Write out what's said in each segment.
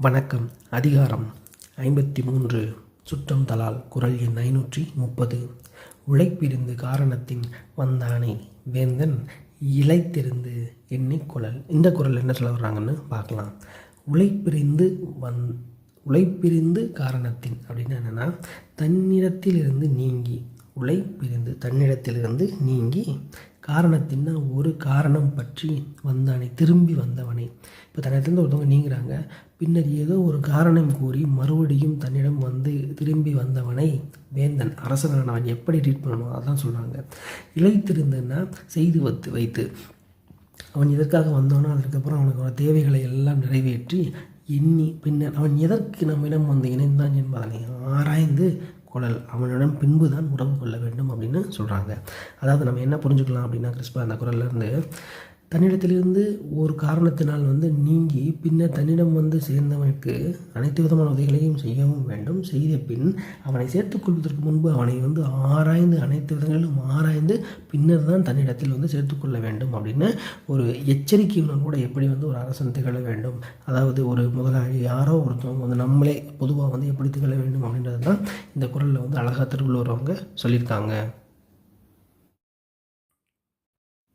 வணக்கம். அதிகாரம் ஐம்பத்தி மூன்று சுற்றம் தலால் குரல் எண் ஐநூற்றி முப்பது. உழைப்பிருந்து காரணத்தின் வந்தானை. வேந்தன் இழைத்திருந்து எண்ணிக்குழல் இந்த குரல் என்ன சொல்ல வர்றாங்கன்னு பார்க்கலாம். உழைப்பிரிந்து வந் உழைப்பிரிந்து காரணத்தின் அப்படின்னு என்னென்னா தன்னிடத்திலிருந்து நீங்கி உழைப்பிரிந்து தன்னிடத்திலிருந்து நீங்கி காரணத்தின்னா ஒரு காரணம் பற்றி வந்தானே திரும்பி வந்தவனை. இப்போ தன்னிடத்திலிருந்து ஒருத்தவங்க நீங்கிறாங்க பின்னர் ஏதோ ஒரு காரணம் கூறி மறுபடியும் தன்னிடம் வந்து திரும்பி வந்தவனை வேந்தன் அரசனானவன் எப்படி ட்ரீட் பண்ணணும் அதான் சொல்கிறாங்க இழைத்திருந்தன்னா செய்து வைத்து வைத்து. அவன் எதற்காக வந்தானோ அதுக்கப்புறம் அவனுக்கு தேவைகளை எல்லாம் நிறைவேற்றி எண்ணி பின்னர் அவன் எதற்கு நம்மிடம் வந்து இணைந்தான் என்பதனை ஆராய்ந்து குழல் அவனுடன் பின்பு தான் உறவு கொள்ள வேண்டும் அப்படின்னு சொல்கிறாங்க அதாவது நம்ம என்ன புரிஞ்சுக்கலாம் அப்படின்னா கிறிஸ்பா அந்த குரல்லேருந்து தன்னிடத்திலிருந்து ஒரு காரணத்தினால் வந்து நீங்கி பின்னர் தன்னிடம் வந்து சேர்ந்தவனுக்கு அனைத்து விதமான உதவிகளையும் செய்யவும் வேண்டும். செய்த பின் அவனை சேர்த்துக்கொள்வதற்கு முன்பு அவனை வந்து ஆராய்ந்து அனைத்து விதங்களிலும் ஆராய்ந்து பின்னர் தான் தன்னிடத்தில் வந்து சேர்த்துக்கொள்ள வேண்டும் அப்படின்னு ஒரு எச்சரிக்கையுடன் கூட எப்படி வந்து ஒரு அரசன் திகழ வேண்டும். அதாவது ஒரு முதலாளி யாரோ ஒருத்தவங்க வந்து நம்மளே பொதுவாக வந்து எப்படி திகழ வேண்டும் அப்படின்றது தான் இந்த குரலில் வந்து அழகா திருவள்ளுவர் அவங்க சொல்லியிருக்காங்க.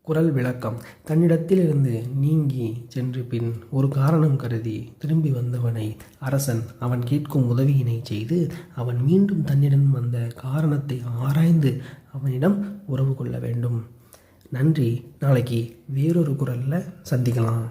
குரல் விளக்கம். தன்னிடத்திலிருந்து நீங்கி சென்று பின் ஒரு காரணம் கருதி திரும்பி வந்தவனை அரசன் அவன் கேட்கும் உதவியினை செய்து அவன் மீண்டும் தன்னிடம் வந்த காரணத்தை ஆராய்ந்து அவனிடம் உறவு கொள்ள வேண்டும். நன்றி. நாளைக்கு வேறொரு குரலில் சந்திக்கலாம்.